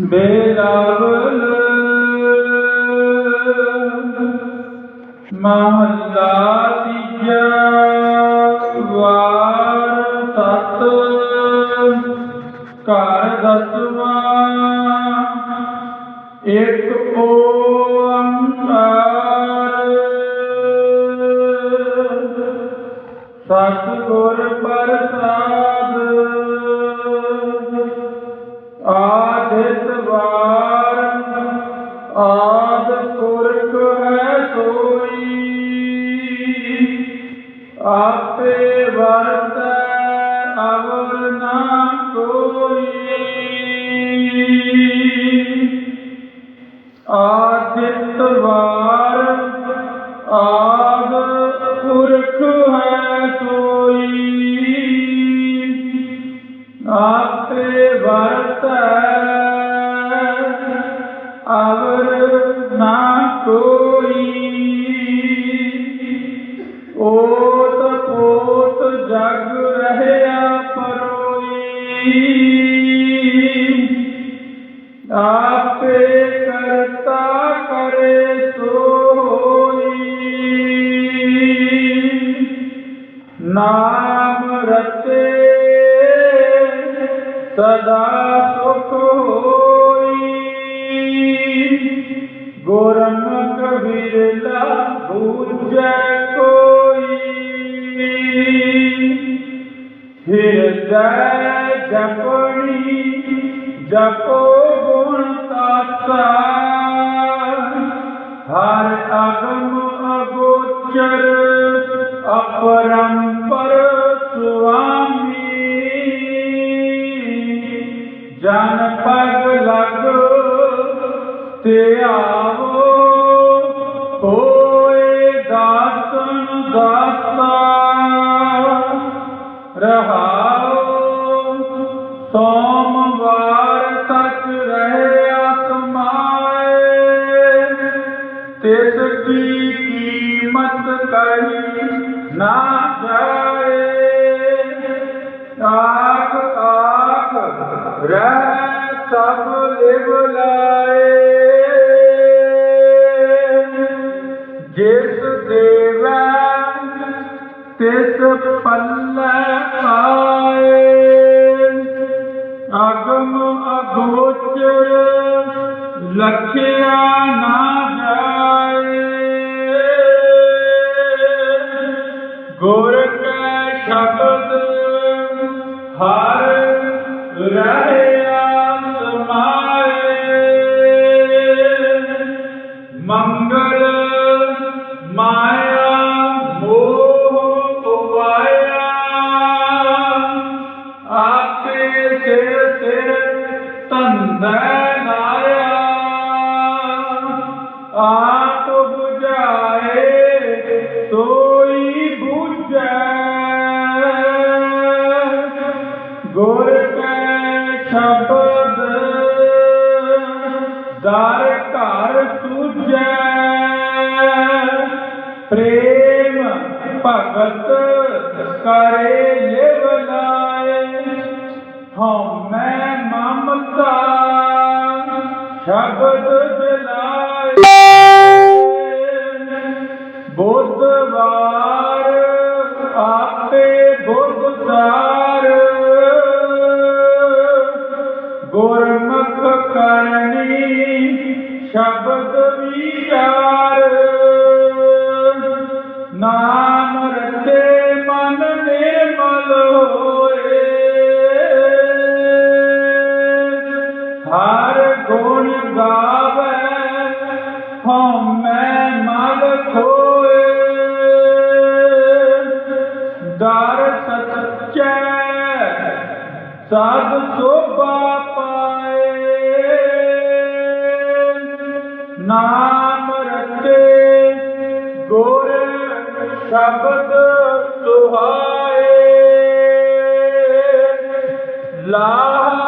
ਬੇਰਾਵਲ ਮਹੱਲਾ ਤੀਜਾ ਵਾਰ ਸਤ ਘਰ ਦਸਵਾਂ ਇੱਕ ਓੰਕਾਰ ਸਤਿਗੁਰ ਆਪੇ ਵਰਤੈ ਅਵਰ ਨਾ ਕੋਈ। ਆਦਿਤ ਵਾਰ ਆਦ ਪੁਰਖ ਹੈ ਕੋਈ। ਆਪੇ ਵਰਤੈ ਆਪੇ ਕਰਤਾ ਕਰੇ ਸੋਈ ਨਾਮ ਰਤੇ ਸਦਾ ਸੁਖ ਹੋਈ ਗੁਰਮੁਖ ਵਿਰਲਾ ਬੂਝੈ ਕੋਈ ਹਿਰਦੈ ਜਪਣੀ ਜਪੋ ਗੁਣ ਤਾਤਾ ਹਰ ਅਗਮ ਅਗੋਚਰ, ਅਪਰੰਪਰ ਸੁਆਮੀ। ਜਨ ਪਗ ਲਗ ਤੇ ਆਵੋ, ਹੋਏ ਦਾਸਨ ਦਾਤਾ ਰਹਾਓ ਸੋਮਵਾਰ ਸਭ ਲਿਵ ਜਿਸ ਦੇਵੈ ਤਿਸ ਪੱਲੇ ਪਾਏ। ਅਗਮ ਅਗੋਚਰ ਲਖਿਆ ਨਾ ਮੈਂ ਲਾਇਆ ਆਪ 부ਝਾਏ ਸੋਈ 부ਝੈ ਗੁਰ ਕੈ ਸ਼ਬਦ, ਦਰ ਘਰ ਸੁਝੈ ਪ੍ਰੇਮ ਭਗਤ ਕਰੇ ਸ਼ਬਦ ਦਿਲਾਏ ਦਰ ਸਚੈ ਸਦ ਸੋਭਾ ਪਾਏ। ਨਾਮ ਰਤੇ ਗੁਰ ਸ਼ਬਦ ਸੁਹਾਏ। ਲਾ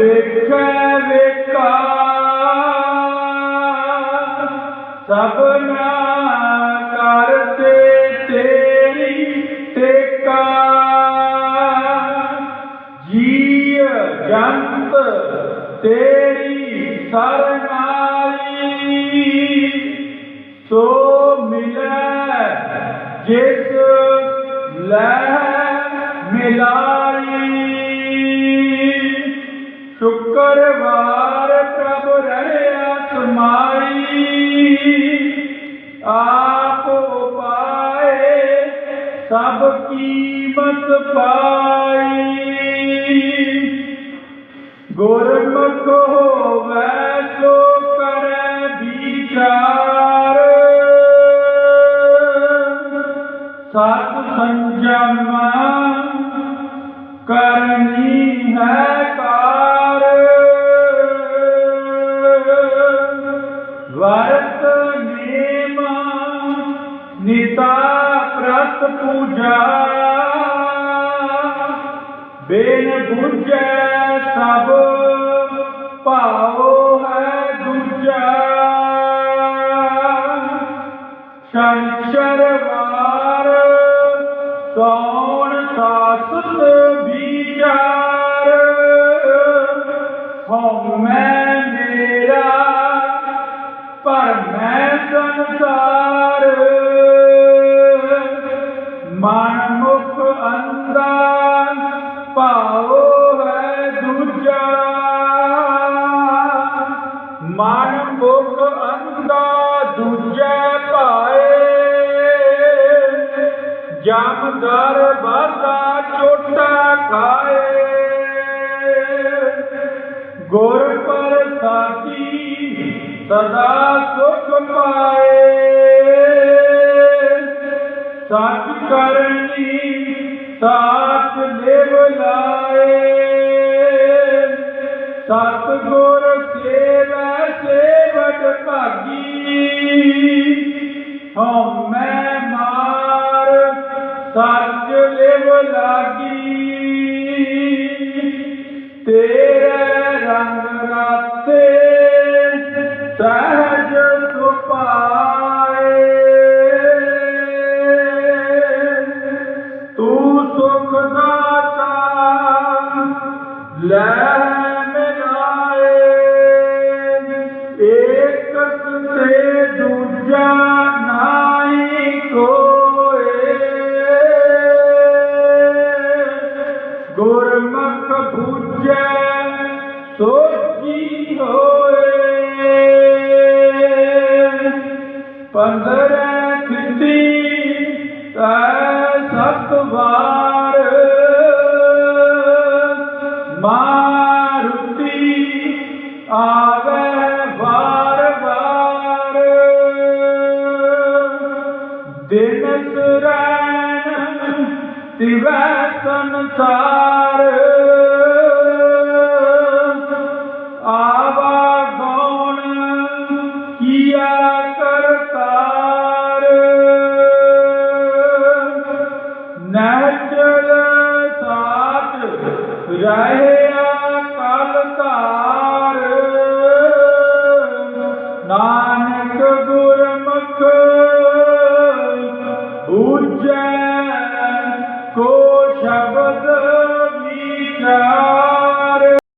ਵੇਖੈ ਵੇਖਾ ਸਭਨਾ ਕਰਤੇ ਤੇਰੀ ਟੇਕਾ। ਜੀਅ ਜੰਤ ਤੇਰੀ ਸਰਨਾਈ ਸੋ ਮਿਲੈ ਜਿਸ ਆਪ ਉਪਾਏ, ਸਭ ਕੀਮਤ ਪਾਈ। ਗੁਰਮੁਖ ਹੋਵੈ, ਸੋ ਕਰੈ ਵਿਚਾਰ। ਸਤ ਸੰਜਮ ਕਰਨੀ ਹੈ ਕਾਰ ਪ੍ਰਤ ਪੂਜਾ। ਬੇਨ ਬੁਝੈ ਸਭ ਭਾਉ ਹੈ ਦੂਜਾ। ਸ਼ੰਸ਼ਰਵਾਰ ਸੋਣ ਸਾਸਤ ਵਿਚਾਰ। ਹਉਮੈ ਮੇਰਾ, ਪਰ ਮੈਂ ਸੰਸਾਰ ਅੰਦਾ ਦੂਜੈ ਭਾਏ। ਜਮਦਰ ਬਾਦਾ ਚੋਟਾ ਖਾਏ। ਗੁਰ ਪ੍ਰਸਾਦੀ ਸਦਾ ਸੁਖ ਪਾਏ। ਸਤ ਕਰਨੀ ਸਾਥ ਦੇਵ ਲਾਏ। ਸਤ ਗੁਰ ਸੇਵੈ ਭਾਗੀ ਹਉ ਮੈਂ ਮਾਰ ਸੱਚ ਲਿਵ ਲਾਗੀ। ਪੰਦਰ ਖਿੱਤੀ ਤੈ ਸਤ ਵਾਰ। ਮਾਰੁਤੀ ਆਵੇ ਵਾਰ ਵਾਰ। ਦਿਨ ਸੁਰੈਣ ਤਿਵੈ ਸੰਸਾਰ। ਜਾਇਆ ਕਾਲ ਧਾਰ